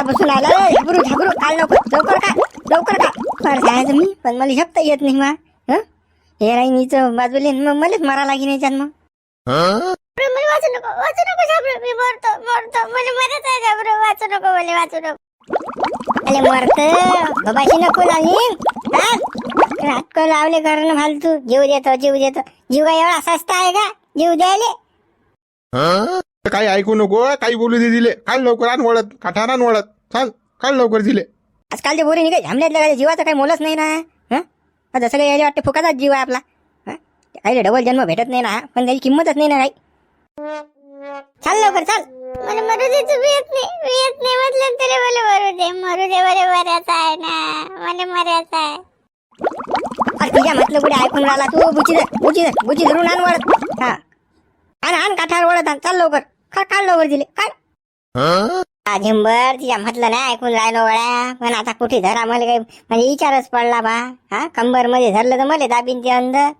सकाळपासून आलं. झाबरू झाबरू काल लवकर लवकर का? लवकर का? बरं जायचं मी पण मला झपता येत नाही मा हं? हे राहीन हिचं बाजूले. मग मलाच मारा लागेल याच्यात मग. मला वाचू नको. वाचू नको झाबरू मी मरतो मरतो. मला मरत आहे वाचू नको मला वाचू नको. अरे मरत. बाबाशी नको हा? लावले करणं फालतू. जीव देतो जीव देतो. जीव काय एवढा सस्ता आहे का? जीव द्यायले. काही ऐकू नको काही बोलू दे दिले. काल लवकर आण वळत काठार आण वळत. चाल काल लवकर दिले. आजकालच्या पोरी निघाय झामल्यातल्या काय जीवाचं काही मोलच नाही ना. हं? आता सगळे यायला वाटते फुकाचाच जीव आहे आपला. हं? काही डबल जन्म भेटत नाही ना पण त्याची किंमतच नाही ना काही चाल लवकर चाल. मला मरू दे तुम्ही येत नाही मी येत नाही म्हटलं तरी मला मरू दे मरू दे मला मरायचं आहे ना मला मरायचं आहे. अरे तुझ्या म्हटलं कुठे ऐकून राहिला तू? बुची बुची बुची धरून आण वळत. हा. आण आण काठावर वळत आण चाल लवकर. काढ काढ लवकर दिले काढ. झिंबर तिच्या म्हटलं नाही ऐकून राहिलो वळ्या. पण आता कुठे धरा मला काही म्हणजे विचारच पडला बा. हा कंबरमध्ये धरलं तर मला दाबीन ते अंदर.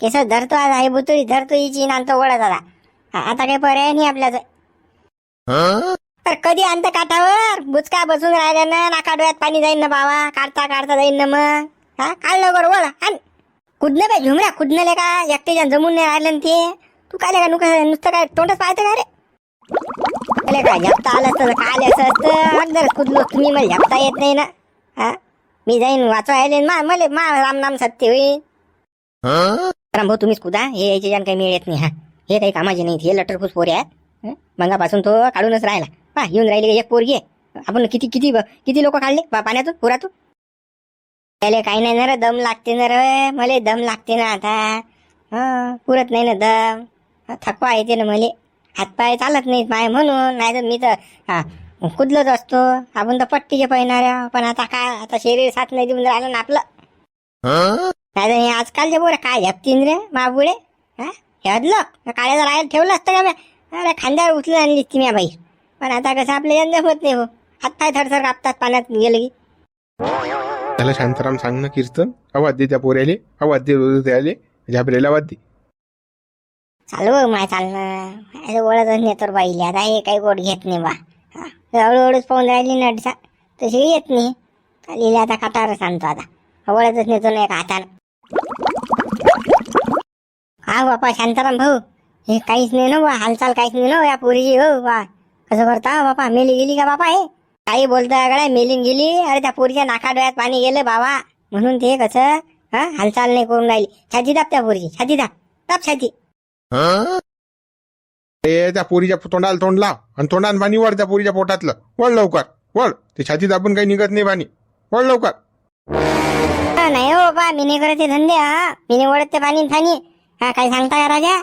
केस धरतो आता हे बुतळी धरतो हिची आणि आणतो वळत आता. आता काही पर्याय नाही आपल्याच. तर कधी आणत काठावर? बुचका बसून राहिल्या ना नाका डोळ्यात पाणी जाईन ना बाबा काढता काढता जाईन ना मग. हा काढ लवकर वळ आण. कुदनं बे झुमऱ्या कुदनले का? एकटेच्या जमून नाही राहिलं ते. तू काय का नुका नुसतं काय तोंडच पाहतं का रे? अरे काय झपता आलं असतं तर काय आलं असं असतं. अगदर कुदलो तुम्ही मला झपता येत नाही ना. हा? मी जाईन वाचवायला मा मले मा राम नाम सत्य होईल. राम भाऊ तुम्हीच कुदा? हे याचे जाण काही मिळ येत नाही हा. हे काही कामाचे नाही हे लटरफूस पोरे आहेत. मंगापासून तो काढूनच राहिला. पा येऊन राहिली एक पोरगी आहे. आपण किती किती किती लोक काढले? पाण्यातून पुरातून. त्याला काही नाही ना रे दम लागते ना रे. मले दम लागते ना आता. हा पुरत नाही ना दम. थकवा येते ना मले हातपाय चालत नाहीत माय म्हणून नाही तर मी तर हा कुदलत असतो आपण तर पट्टीचे पहिणाऱ्या पण आता काय आता शरीर साथ नाही देऊन राहिलं ना आपलं नाही तर हे आजकालचे पोरं काय झपतीन रे माबुळे हा हे अदलं काळ्याचं राहायला ठेवलं असतं का म्या? अरे खांद्यावर उचलून आणली ती म्या बाई पण आता कसं आपलं यंदा होत नाही हो हातपाय थरथर कापतात पाण्यात गेलं की त्याला शांताराम सांग ना कीर्तन आवाज दे त्या पोऱ्याले आवाज दे रोज त्याले झाबरेला आवाज दे चालू बघ माय चालणं. ओळखच नाही तर बाईले आता हे काही गोड घेत नाही बा. हळूहळूच पाहून राहिली नडसा तशी येत नाही. लिहिले आता काटावरच आणतो आता. ओळखच नेतो ना एका हातानं. हा बापा शांताराम भाऊ. हे काहीच नाही ना बा. हालचाल काहीच नाही ना हो या पोरीची हो बा. कसं करता हो बापा? मेली गेली का बापा हे? काही बोलतोय गड्या? मेलीन गेली. अरे त्या पोरीच्या नाका डोळ्यात पाणी गेलं बाबा. म्हणून ते कसं हा? हालचाल नाही करून राहिली. छाती दाब त्या पोरीची. छाती दाब. दाब छाती. ए त्या पोरीच्या तोंडाला तोंड लाव. आणि तोंडान पाणी वळ त्या पोरीच्या पोटातलं. वळ लवकर. वळ. ते छाती दाबून काही निघत नाही पाणी. वळ लवकर. नाही हो बा. मी नाही करत धंदे हा. मी नाही ओढत ते पाणी फानी हा काय सांगता का राजा?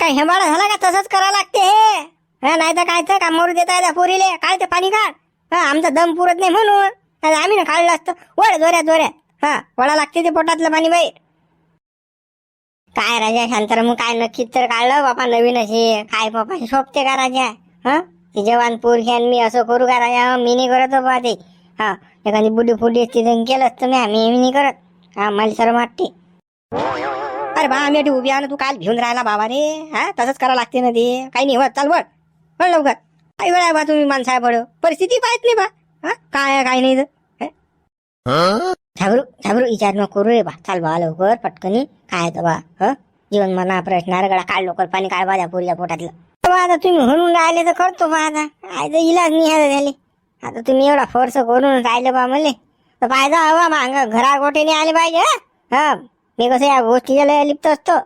काय हेमाडा झाला का? तसंच करा लागते हे. हा नाही तर काय तर कामावर देता त्या पोरीले. काय ते पाणी काढ. हा आमचा दम पुरत नाही म्हणून. आम्ही ना काढलं असतं. वळ जोऱ्यात जोऱ्यात हा वळा लागते ते पोटातलं पाणी बाई. काय राजा शांताराम काय नक्कीच तर काढलं बापा नवीन असे काय बापा सोपते शोभते का राजा? हा? ते जवान पोरगी आणि मी असं करू का राजा? मी नाही करत बा ते. हा एखादी बुडी फुडी असते केलं असतं मी मी मी नाही करत. हा मला सर्व वाटते. अरे बा आम्ही उभी आहे ना तू काल घेऊन राहिला बाबा रे. हा तसंच करा लागते ना ते. काही नाही होत चाल वळ. वळ लवकर. काही वेळ आहे बा तुम्ही माणसा परिस्थिती पाहत नाही बा. हा काय काय नाही तर हे? झाबरू झाबरू विचार नको करू रे बा. चाल बा लवकर पटकनी. काय तर बा ह? जीवन मना प्रश्न रगडा काढ लवकर पाणी काढ बा त्या पोरीच्या पोटातलं बा आता तुम्ही म्हणून राहिले तर करतो बा आता. आय तर इलाज नाही झाले. आता तुम्ही एवढा फोर्स करून राहिले बा मले. तर पाहिजे हवा मांग. घरा गोठेने आले पाहिजे ह? हा. मी कसं या गोष्टीला लय लिप्त असतो.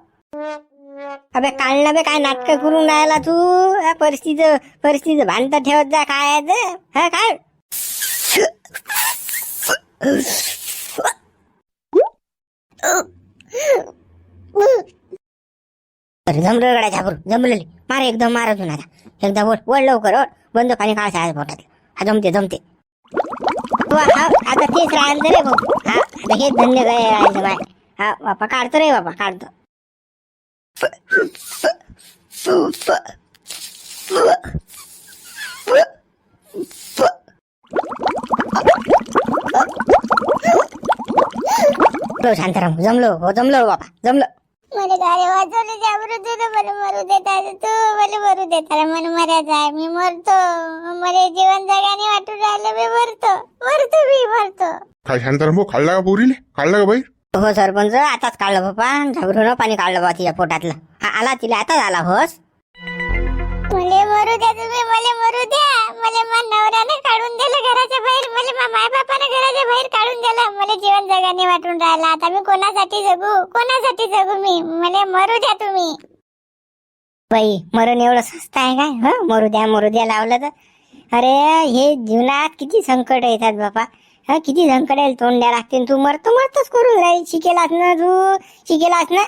अबे काढलं बे काय नाटक करून राहिला तू? या परिस्थिती परिस्थिती भांडत ठेवत जा. काय ते? हा काय जमलं गडा झापूर जमलेली मार एकदम मार अजून आता एकदा ओढ ओढ लवकर ओढ बंद पाणी काढायचं आहे पोटात हा जमते जमते आता तेच राहिलं रे भाऊ हा हे हेच धन्य काय राहायचं बाय हा बापा काढतो रे बापा काढतो हो, शांताराम जमलो हो जमलो बाबा जमलं. मला गाडी वाचवली घाबरू तू तर मला मरू देत आहे तू मला मरू देत. आहे मला मरायचं आहे मी मरतो. मला जीवन जगाने वाटून राहिलं मी मरतो. मरतो मी मरतो. काय शांताराम भाऊ खाल्ला का पोरीले? खाल्ला का बाई? हो सरपंच आताच काढलं बाप्पा झाबरून पाणी काढलं बा तिच्या पोटातलं. हा, आला तिला आताच आला होस? मले मरू द्या तुम्ही मला मरू द्या. मला मा नवऱ्याने काढून दिलं घराच्या बाहेर. मले मा माय बापाने घराच्या बाहेर काढून दिलं. मला जीवन जगाने वाटून राहिला. आता मी कोणासाठी जगू? कोणासाठी जगू मी? मले मरू द्या तुम्ही. बाई मरण एवढं स्वस्त आहे काय? ह? मरू द्या मरू द्या लावलं तर. अरे हे जीवनात किती संकट येतात बापा. हा? किती संकट येईल तोंड द्या लागते तू मरतो मरतोच करून राहील. शिकेलास ना तू? शिकेलास ना?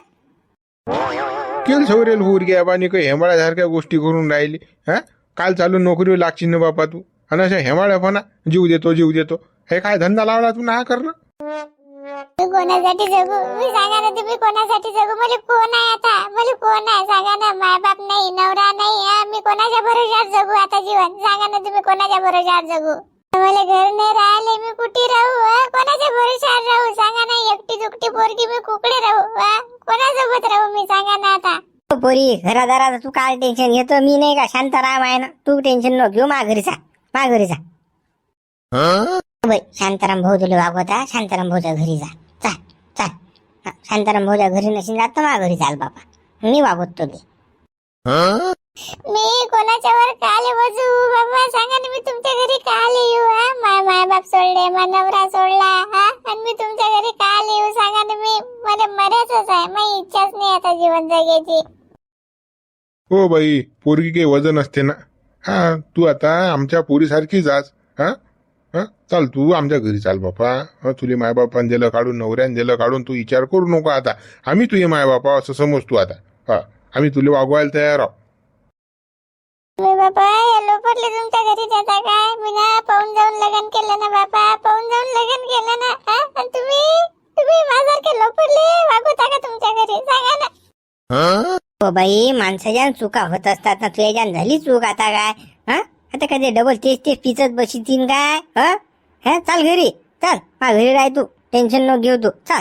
केल सवरेल होर घ्या बानी हेमाळ्यासारख्या गोष्टी करून राहिली हा? काल चालू नोकरीवर लागची ना बापा तू. आणि अशा हेमाळ्यापणा जीव देतो जीव देतो. हे काय धंदा लावला तू ना करणं ना? मी कोणासाठी जगू? मी सांगा ना तुम्ही कोणासाठी जगू? मला कोण आहे आता? मला कोण आहे? सांगा ना माय बाप नाही नवरा नाही मी कोणाच्या भरोशावर जगू आता जीवन? सांगा ना तुम्ही कोणाच्या भरोशावर जगू? मला घर नाही राहिले मी कुठे राहू हा? कोणाच्या भरोशावर राहू? सांगा ना एकटी दुकटी पोरगी मी कुकडे राहू हा? कोणासोबत राहू मी? सांगा ना आता. ओ पोरी घरादाराचं तू काय टेन्शन घेतो? मी नाही का शांताराम आहे ना तू टेन्शन न घेऊ मा घरी जा मा घरी जा. बाई शांताराम भाऊ तुला वागवता शांताराम भाऊच्या घरी जा. चाल चाल हा, शांताराम भाऊच्या घरी नसेल जात तर मा घरी चाल बापा मी वागवत तुले मी कोणाच्यावर काले बसू बाबा सांगा ना मी तुमच्या घरी काले येऊ? बाप सोडले मा नवरा सोडला हा? आणि मी तुमच्या घरी काले येऊ सांगा ना मी? मला मरायचंच आहे माझी इच्छाच नाही आता जीवन जगायची हो बाई पोरगी काही वजन असते ना. हा तू आता आमच्या पोरीसारखी जास हा? हा? चाल तू आमच्या घरी चाल बापा. हा तुले मायबापान दिलं काढून नवऱ्यान दिलं काढून तू विचार करू नको आता. आम्ही तुझे मायबापा असं समज तू आता. हा आम्ही तुला वागवायला तयार आहोत. मी बाबा या लोपटले तुमच्या घरी जाता काय? मी ना पाहून जाऊन लग्न केलं ना बाबा पाहून जाऊन लग्न केलं ना आणि तुम्ही? तुम्ही माझ्यासारखे लोपरले वागवता का तुमच्या घरी? सांगा ना. हो बाई माणसाच्या चुका होत असतात ना तुझ्या झाली चूक आता काय? हा? आता कधी डबल तेच तेच पिचत बसीतीन काय? हा? हा? चाल घरी. चल. मा घरी राह तू. टेन्शन न घेऊ तू. चल.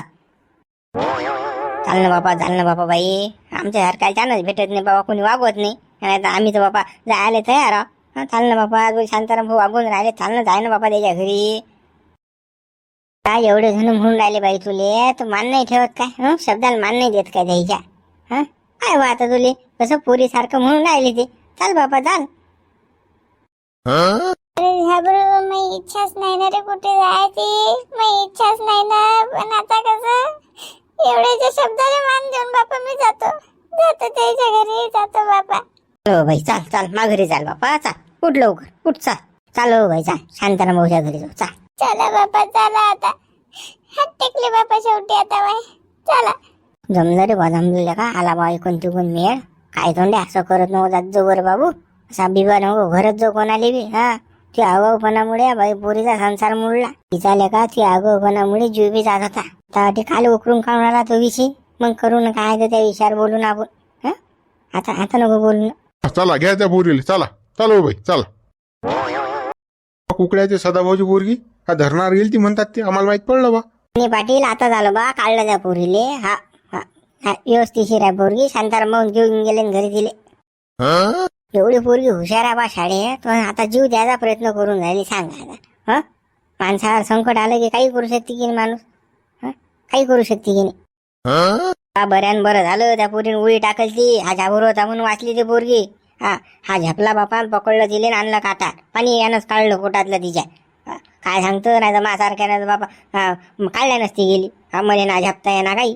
चाल ना बाबा चाल ना बाबा बाई. आमच्या काय चानच भेटत नाही बाबा कोणी वागवत नाही. आणि आता आम्ही तर बापा जायला तयार. हा चाल ना बापा तू शांताराम भाऊ वागून राहिले. चाल ना जाय ना बापा त्याच्या घरी. काय एवढे जण म्हणून राहिले बाई तुले? तू मान नाही ठेवत काय? हं? शब्दाला मान नाही देत काय द्यायच्या हा? काय बा आता तुले? कसं पोरी सारखं म्हणून राहिले ते? चाल बापा चाल. अरे माझी इच्छाच नाही ना रे कुठे जायची. माझी इच्छाच नाही ना पण आता कसं? एवढ्याच्या शब्दाला मान देऊन बापा मी जातो. जातो त्याच्या घरी जातो बापा. हो बाई चाल चाल माघारी चाल बापा चाल उठ लवकर उठ चाल. चाल हो बाई चाल. शांताराम भाऊच्या घरी जाऊ चाल. चला बापा चला आता. हात टेकले बापा शेवटी आता बाय चला. जमलं रे बा जमलेलं का? आला बा ऐकून तिकून मेळ. काय तोंडे असं करत नको जात जो वर बाबू. असा बिबा नको घरात जो कोणाले बी हा. ती आगाऊपणामुळे बाई पोरीचा संसार मुडला. तिचा लेका ती आगाऊपणामुळे जीव बी जात होता. तर ते काल उकरून काढून आला तो विषय. मग करून काय तर त्या विषयावर बोलून आपण हं? आता आता नको बोलू ना. चला घ्या त्या पोरीला. चला चला हो बाई चला. कुकड्याचे सदाभाऊची पोरगी. हा धरणार गेली ती म्हणतात ते. आम्हाला माहीत पडलं बा. पाटील आता झालं बा काढलं त्या पोरीले. हा हा हा, व्यवस्थिशीर आहे पोरगी शांताराम भाऊन घेऊन गेले घरी दिले. एवढी पोरगी हुशार आहे बा शाळेत पण आता जीव द्यायचा प्रयत्न करून राहिली सांगा आता. हं? माणसावर संकट आलं की काही करू शकते की नाही माणूस? हं? काही करू शकते की नाही? हा बऱ्यान बरं झालं त्या पोरीनं उडी टाकलती हा झाबूर होता म्हणून वाचली ती पोरगी. हा हा झापला बापा पकडलं तिले आणलं काटा पाणी यानंच काढलं पोटातलं तिच्या. काय सांगतो? नाही तर नाही बापा हा, काढल्या नसती गेली. हा म्हणे ना झापता येणार काही.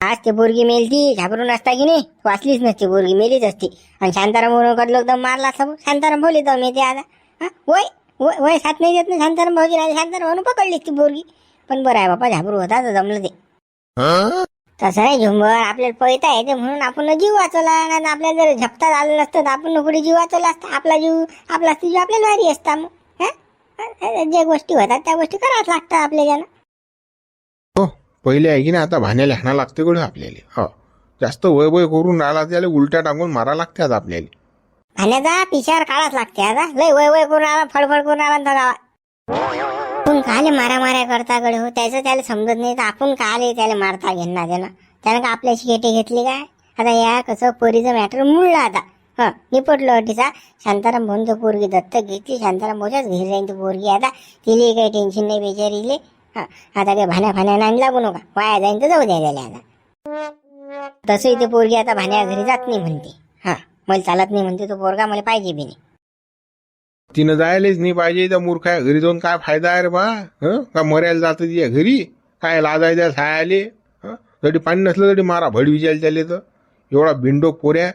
आज ते पोरगी मेलती झाबरून असता की नाही? वाचलीच नसती पोरगी मेलीच असती. आणि शांताराम म्हणून कडलो एकदम मारला असता शांताराम बोली तर मी ते आता. हा वय वय वय साथ नाही देत नाही शांताराम भाऊजी नाही शांताराम म्हणून पकडली ती पोरगी. पण बरं आहे बापा झाबरू होता तर जमलं ते. तसं नाही झुंबर आपल्याला पळता येते म्हणून आपण जीव वाचवला नाही आपल्याला जर झपता आलं नसतं तर आपण पुढे जीव वाचवला असता. आपला जीव आपला असता जीव आपल्याला भारी असता मग. हं? ज्या गोष्टी होतात त्या गोष्टी कराव्याच लागतात आपल्याला हो पहिले आहे की नाही आता भाण्याला हाणा लागते गड्या आपल्याला? हो. जास्त वय वय करून राहिला त्याला उलट्या टाकून मारा लागते आता आपल्याला पाण्याचा पिशावर काढाच लागते आता. लय वय वय करून आला फडफड करून आला ना गावात. आपण काले मारा माऱ्या करता गड हो? त्याचं त्याला समजत नाही. तर आपण काले त्याला मारता घेणार त्यानं त्यानं का आपल्याशी गेटे घेतली काय? आता या कसं पोरीचं मॅटर मुळलं आता. हा निपटलं अटीचा. शांताराम भाऊन पोरगी दत्तक घेतली. शांताराम भाऊच्याच घरी जाईन ती पोरगी आता. तिला काही टेन्शन नाही बेचारीले. हा आता काही भाण्या भाण्या नाही लागू नका. वाया जाईन तर जाऊ द्या त्याला आता. तसंही ते पोरगी आता भाण्या घरी जात नाही म्हणते. हा मला चालत नाही म्हणते. तो पोरगा मला पाहिजे बी नाही. तिनं जायलाच नाही पाहिजे त्या मूर्खा घरी जाऊन काय फायदा आहे रे बा? हं? का मरायला जातं तिच्या घरी? काय लाजायच्या सायाले? हं? तरी पाणी नसलं तरी मारा भड विचारले त्याले तर. एवढा बिंडो पोऱ्या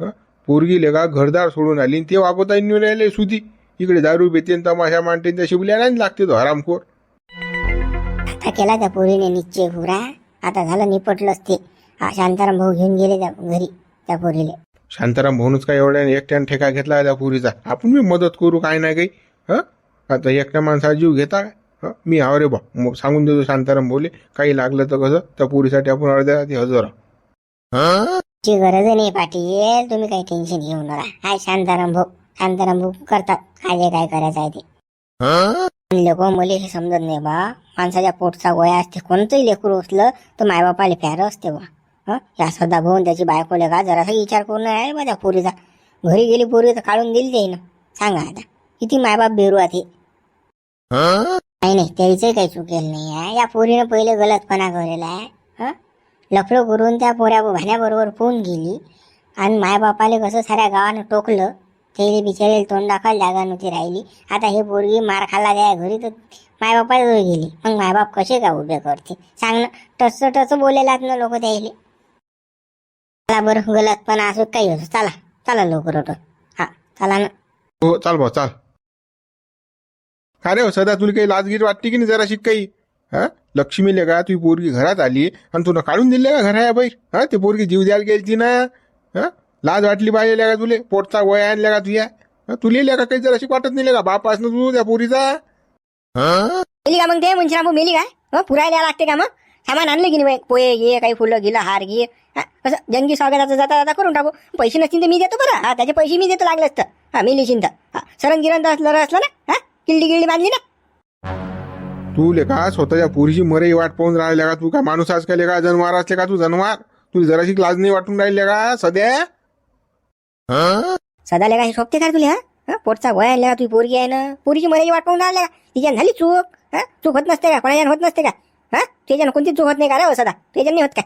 हं? पोरगी लेगा घरदार सोडून आली आणि ते वागवता येऊन राहिले सुधी. इकडे दारू बेतेन तमाशा मांडते त्या शिबल्या नाही लागते तो हरामखोर. आता केला त्या पोरीने निश्चय पुरा आता झालं निपटलंच ते. हा शांताराम भाऊ घेऊन गेले त्या घरी त्या पोरीले. शांताराम भाऊनच काय एवढ्या एकट्यानं ठेका घेतला त्या पुरीचा? आपण मी मदत करू काय नाही काही हं? आता एकट्या माणसाचा जीव घेता काय? मी आव रे बा मग सांगून देतो शांताराम बोले काही लागलं तर कसं त्या पुरीसाठी आपण अर्ध्या रात्री हजर ची गरज नाही पाटील तुम्ही काही टेन्शन घेऊ नका. हाय शांताराम भाऊ शांताराम भाऊ करतात काय जे काय करायचं आहे ते. लोक मुली हे समजत नाही बा माणसाच्या पोटचा गोया असते कोणतंही लेकरू असलं तर मायबापाला प्यार असते बा. हं? या सदा भाऊन त्याची बायको का जरासा विचार करून आहे त्या पोरीचा. घरी गेली पोरी तर काढून दिली ते ना सांगा आता किती मायबाप बेरू आहे नाही नाही त्याचं काही चुकेल नाही आहे या पोरीनं पहिले गलतपणा करेला आहे हं? लफडं करून त्या पोऱ्या भाण्याबरोबर पोहून गेली आणि मायबापाले कसं साऱ्या गावानं टोकलं ते बिचारे तोंड दाखवायला जागा नव्हती राहिली. आता हे पोरगी मार खाल्ला त्या घरी तर मायबापाजवळ गेली. मग मायबाप कसे का उभे करते? सांग ना टस टस बोलेलात ना लोक त्याले. चला बरं गलतपणा असो काही असो चला चला लवकर होतो हा चला ना. हो चाल भाऊ चाल. का रे हो, सदा तुला काही लाजगीर वाटते की नाही जरा शिक काही? हा? लक्ष्मी लेगा तुझी पोरगी घरात आली आणि तुला काढून दिले का घरा बाहेर? हा ते पोरगी जीव द्यायला गेलती ना? हा? लाज वाटली पाहिजे का तुले? पोटचा गोया आणल्या का तुया हा, तुला का काही जरा शिक वाटत नाही का बाप असणं तू त्या पोरीचा? मेली का मग ते? म्हणजे मेली काय हो पुरायला लागते का मग? सामान आणले की नाही पोहे घे काही फुलं गिलं हार घे. हा, कसं जंगी स्वागताचं जाता जाता करून टाकू. पैसे नसतील तर मी देतो बरं. हा त्याचे पैसे मी देतो लागले असतं. हा मेली तर. हा सरण गिरण असलं असलं ना? हा किल्ली गिल्ली बांधली ना? तू लेका स्वतःच्या पोरीची मरे वाट पाहून राहिल्या का तू. का माणूस आज का लेका जनवार असले का तू? जनवार. तुला जराशी लाज नाही वाटून राहिल्या का सध्या? सदाले काय शोभते का तुला हा? हा पोटचा गोया आणला तुझी पोरगी आहे ना? पोरीची मराठी वाट पाहून राहिल्या का तिच्यानं झाली चूक हा? चूक होत नसते का? कोणाच्यानं होत नसते का? हा? त्याच्यानं कोणती चूक होत नाही का रे हो सदा? त्याच्यानं नाही होत काय?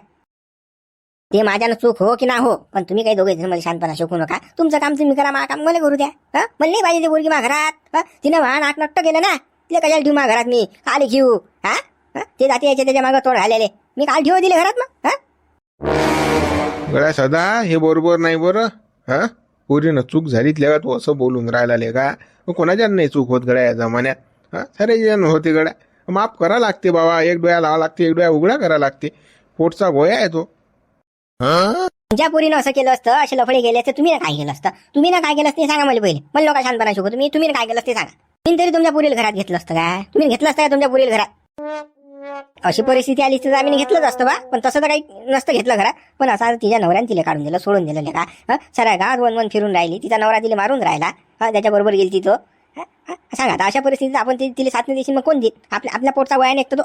ते माझ्यानं चूक हो की ना हो पण तुम्ही काही दोघे मला शांतपणा शिकू नका. तुमचं काम तुम्ही करा मा काम मला करू द्या. हा? मला नाही पाहिजे ते बोलगी मा घरात हा? तिनं वाहन आठ नट्ट केलं ना तिला कशाला ठेवू मा घरात मी? आले घेऊ. हा? हा? ते जाते यायचे त्याच्या मागं तोड घालेले. मी काल ठेवू दिले घरात मग. हा? गड्या सदा हे बरोबर नाही बरं? हा? पोरीनं चूक झाली लेगा तू असं बोलून राहिला लेगा मग कोणाच्यानं नाही चूक होत गड्या या जमान्यात? हा? सारे जण होते गड्या माफ करा लागते बाबा एक डोळ्या लावा लागते एक डोळ्या उघड्या करा लागते. पोटचा गोया आहे तो. ज्या पोरीनं असं केलं असतं असे लफडे गेले असते तुम्ही ना काय केलं असतं? तुम्ही ना काय केलं असतं सांगा मला पहिले. मला लोक शांतपणा शिकू तुम्ही तुम्ही काय केलं असते सांगा. मी तरी तुमच्या पुरील घरात घेतलं असतं काय तुम्ही घेतलं असतं का तुमच्या पुरील घरात? अशी परिस्थिती आली तर आम्ही घेतलंच असतं बा. पण तसं तर काही नसतं घेतलं घरात. पण असं तिच्या नवऱ्याने तिला काढून दिलं सोडून दिलं का? हं? साऱ्या गावात वन वन फिरून राहिली तिचा नवरा तिला मारून राहिला. हा? त्याच्याबरोबर गेली तो सांगा आता अशा परिस्थितीत आपण तिला साथ नाही देशील मग कोण देईल? आपल्या आपल्या पोटचा वयाने एकतो तो.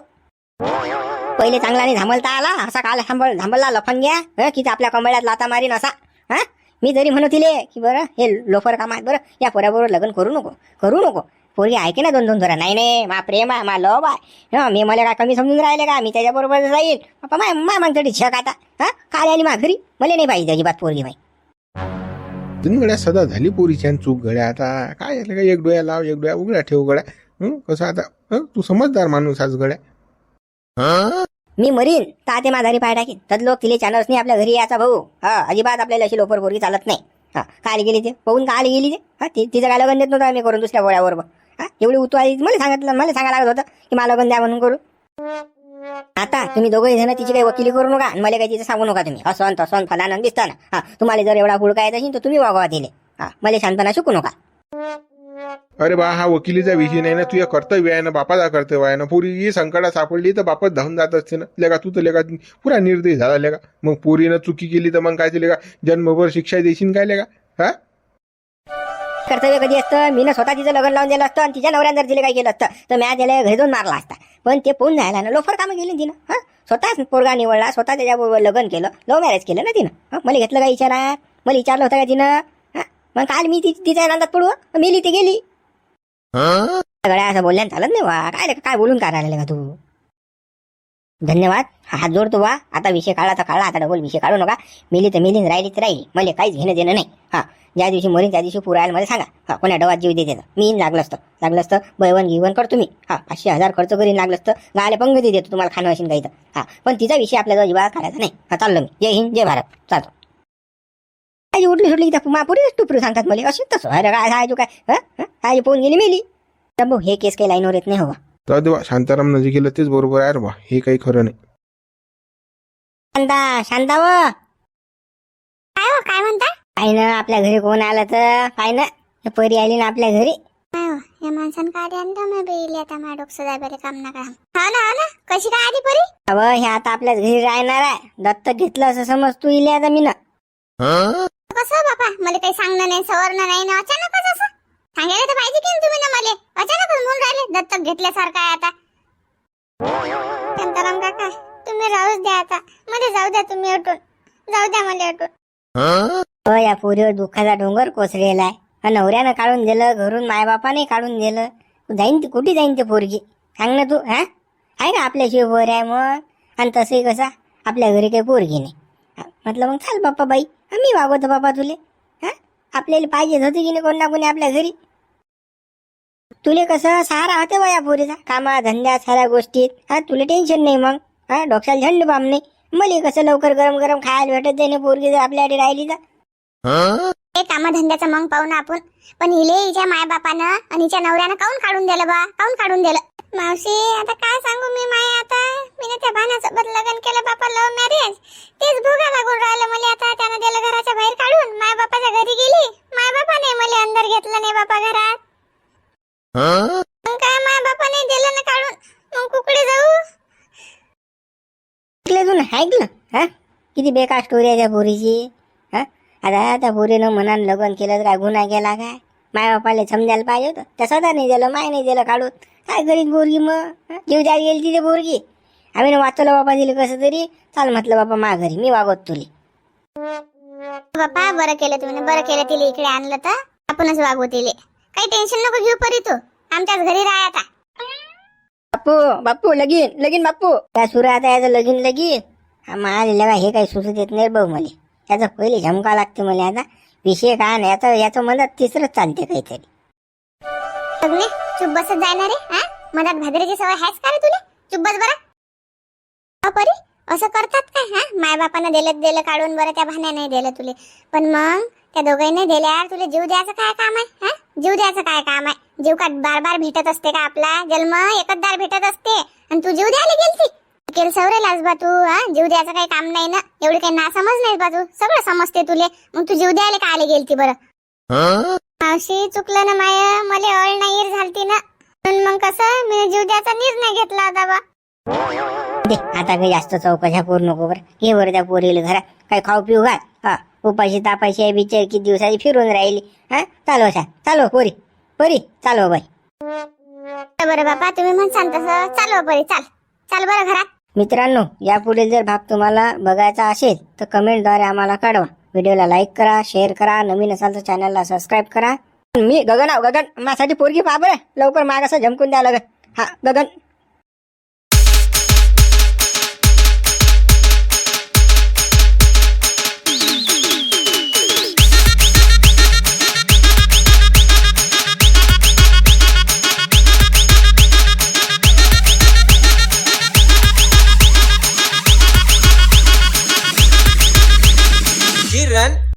पहिले चांगला आणि झांबलता आला असा काल थांबल थांबला लफंग्या हं? की आपल्या कमळ्यात लाता मारीन असा हा? मी जरी म्हणत तिले की बरं हे लोफर काम आहे बरं या पोऱ्याबरोबर लग्न करू नको करू नको. पोरी ऐके ना दोन दोन धोरा नाही नाही मा प्रेम आहे मा लव आहे. मी मला काय कमी समजून राहिले का? मी त्याच्याबरोबर जाईल. बाप्पा माय माय मागसाठी छक आता हा? काल आली मा घरी मला नाही पाहिजे अजिबात पोरगी माई तुम्ही गड्या सदा झाली पोरीची आणि चूक गड्या आता. काय झालं का? एक डोळ्या लाव एक डोळ्या उघड्या ठेव गड्या. कसं आता तू समजदार माणूस आज गड्या. मी मरीन. ताते माझारी पाय टाकीन. तर लोक तिले चानस नाही आपल्या घरी याचा भाऊ. हा अजिबात आपल्याला अशी लोफर पोरगी चालत नाही. हा काल गेली ते? पाहून काल गेली ते? हा ति- तिचं काय लगन देत नव्हतं आम्ही करून दुसऱ्या पोळ्यावर हा एवढी उतू आली. मला सांगितलं मला सांगायला लागत होतं की मला लगन द्या म्हणून करू. आता तुम्ही दोघे जण तिची काही वकिली करू नका आणि मला काही तिचं सांगू नका तुम्ही. असं तसं फलानं दिसताना हा तुम्हाला जर एवढा गुडका येत असेल तर तुम्ही वागवा दिले हा मला शांतपणा शिकू नका. अरे बा हा वकिलीचा विषय नाही ना तुझ्या कर्तव्य आहे ना बापाचा कर्तव्य आहे ना. पोरी संकटात सापडली तर बापच धावून जात असते ना. लेगा तू तर लेगा पुरा निर्देश झाला लेगा मग पोरीनं चुकी केली तर मग काय लेगा जन्मभर शिक्षा देशील काय लेगा हा? कर्तव्य कधी असतं? मी स्वतः तिचं लग्न लावून दिलं असतं आणि तिच्या नवऱ्यानं जर तिला काय केलं असतं तर मी त्याला घरी जाऊन मारला असता. पण ते पोहून जायला ना लोफर कामं केली तिनं हा? स्वतःच पोरगा निवडला स्वतः त्याच्याबरोबर लग्न केलं लव्ह मॅरेज केलं ना तिनं मला घेतलं का विचारात? मला विचारलं होतं का तिनं? हा? मग काल मी ती तिच्या नांदात पडू मेली ती गेली. सगळ्या असं बोलल्यानं चालत नाही वा काय काय बोलून काय राहिलेलं का तू? धन्यवाद. हा हात जोडतो वा आता विषय काढला तर काढला. आता डबल विषय काढू नका. मिली तर मिली राहिली तर राहिली. मला काहीच घेणं देणं नाही. हा. ज्या दिवशी मरीन त्या दिवशी पुरायला मला सांगा. हा कोणा डवात जीव देते मी लागलं असतं लागलं असतं बैवन गिवन करतो मी. हा पाचशे हजार खर्च करीन लागलं असतं गाले पंगती देतो तुम्हाला खाणं असेल काही तर हा पण तिचा विषय आपल्याजवळ जिवा काढायचा नाही. हा चाललो मी. जय हिंद जय भारत. चालतो. आई उठली सुटली की मापुरी टुपरू सांगतात मला. अशी तसं अरे काय सायजू काय? हं? हं? आई पोहून गेली मेली. तर भाऊ हे केस काही लाईनवर येत नाही हवा. तर देवा शांताराम नजीक गेलं तेच बरोबर आहे रे बा. हे काही खरं नाही. शांता शांता व. काय हो काय म्हणता? काय ना आपल्या घरी कोण आलं तर? काय ना हे परी आली ना आपल्या घरी. काय हो या माणसानं काय आणलं मी बेली आता माझ्या डोकं जाय बरे काम ना काम. हो ना हो ना. कशी काय आली परी? अव हे आता आपल्याच घरी राहणार आहे. दत्तक घेतलं असं समज तू इले आता मी ना कसं बापा. मला काही सांगणं नाही सवरणं नाही ना अचानकच असं. सांगायला तर पाहिजे की तुम्ही ना मला. अचानकच म्हणून राहिले. दत्तक घेतल्यासारखं आहे आता. शांताराम काका तुम्ही राहूच द्या आता. मध्ये जाऊ द्या तुम्ही अटून जाऊ द्या मला अटून हो या पुरीवर दुःखाचा डोंगर कोसळलेला आहे. हा नवऱ्यानं काढून दिलं घरून मायबापाने काढून दिलं. जाईन ती कुठे जाईन ते पोरगी? सांग ना तू हा? आहे का आपल्याशिवाय पोर आहे मग? आणि तसंही कसा? आपल्या घरी काही पोरगी नाही. म्हटलं मग चाल बाप्पा बाई आम्ही वागवतो बाबा तुले. हा? आपल्याला पाहिजे होती की नाही कोण ना कोणी आपल्या घरी? तुले कसं सहारा होते बा या पोरीचा? कामा धंद्या साऱ्या गोष्टीत. हा तुला टेन्शन नाही मग? हा डोक्याला झंड बाम नाही. मला कसं लवकर गरम गरम खायला भेटत जाईन पोरगी जर आपल्याकडे राहिली तर? हे कामधंद्याचं मग पाहू ना आपण. पण हिले हिच्या मायबापानं आणि हिच्या नवऱ्यानं काऊन काढून दिलं बा? काऊन काढून दिलं? मावशी आता काय सांगू मी माय आता? मी त्या भाण्यासोबत लग्न केलं बापा लव्ह मॅरेज तेच भोगा लागून राहिलं मला आता. त्यानं दिलं घराच्या बाहेर काढून. माय बापाच्या घरी गेली. माय बापाने मला अंदर घेतलं नाही बापा घरात. मग काय माय बापाने दिलं ना काढून? मग कुकडे जाऊ? ऐकलं तू ना ऐकलं? हा? किती बेकार स्टोरी आहे त्या पोरीची. हा? आता त्या पोरीनं मनानं लग्न केलं तर काय गुन्हा केला काय? माय बापाला समजायला पाहिजे होतं. त्या स्वतः नाही दिलं माय नाही दिलं काढून. काय करीत पोरगी मग? जीव द्यायला गेली तिथे पोरगी. आम्ही ना वाचवलं बाबा दिलं कसं तरी. चाल म्हटलं बाबा मा घरी मी वागवत तुले. बापा बरं केलं तुम्ही बरं केलं तिला इकडे आणलं तर. आपणच वागवू तिले. काही टेन्शन नको घेऊ परी तू. आमच्याच घरी राह आता. बापू बापू लगीन लगीन बापू. काय सुरू आता याचं लगीन लगीन. हा मला का हे काही सुचत येत नाही बघ मला. याचं पहिले झमका लागते मला आता. विषय काय नाही याचं याचं मनात तिसरंच चालते काहीतरी. सगळे चुप बसत जाणार रे हा? मनात भादरेची सवय आहेच का रे तुला? चुप बस बरं. परी असं करतात का हा? माय दिलं दिलं काढून बरं त्या भाण्या नाही दिलं तुले. पण मग त्या दोघांनी दिल्यावर तुला जीव द्यायचं काय काम आहे हा? जीव द्यायचं काय काम आहे? जीव का बार बार भेटत असते का आपला? जन्म एकचदार भेटत असते. आणि तू जीव द्यायला गेलती? केल सवरेलास बा तू हा? जीव द्यायचं काही काम नाही ना? एवढी काही ना समज नाही बा तू? सगळं समजते तुले. मग तू जीव द्यायला का आले गेलती बरं? मावशी चुकलं ना माया. मला अळ नाही झालती ना. म्हणून मग कसं? मी जीव द्यायचा निर्णय घेतला होता बा. दे आता काही जास्त चौकशा करू नको बरं. घे बरं त्या पोरीला घरात काही खाऊ पिऊ घाल. हा उपाशी तापाशी आहे बिचार किती दिवसाची फिरून राहिली. हा चालो अशा. चालो पोरी. पोरी चालो बाई. बरं बाबा तुम्ही म्हणसान तसं. चालव परी चाल. चाल बरं घरात मित्रांनो यापुढे जर भाग तुम्हाला बघायचा असेल तर कमेंटद्वारे आम्हाला कळवा. व्हिडिओला लाईक करा शेअर करा नवीन असाल तर चॅनलला सबस्क्राईब करा. मी गगन आहो गगन. माझ्यासाठी पोरगी पहा बरं. लवकर माग असं झमकून द्या लगन हा गगन.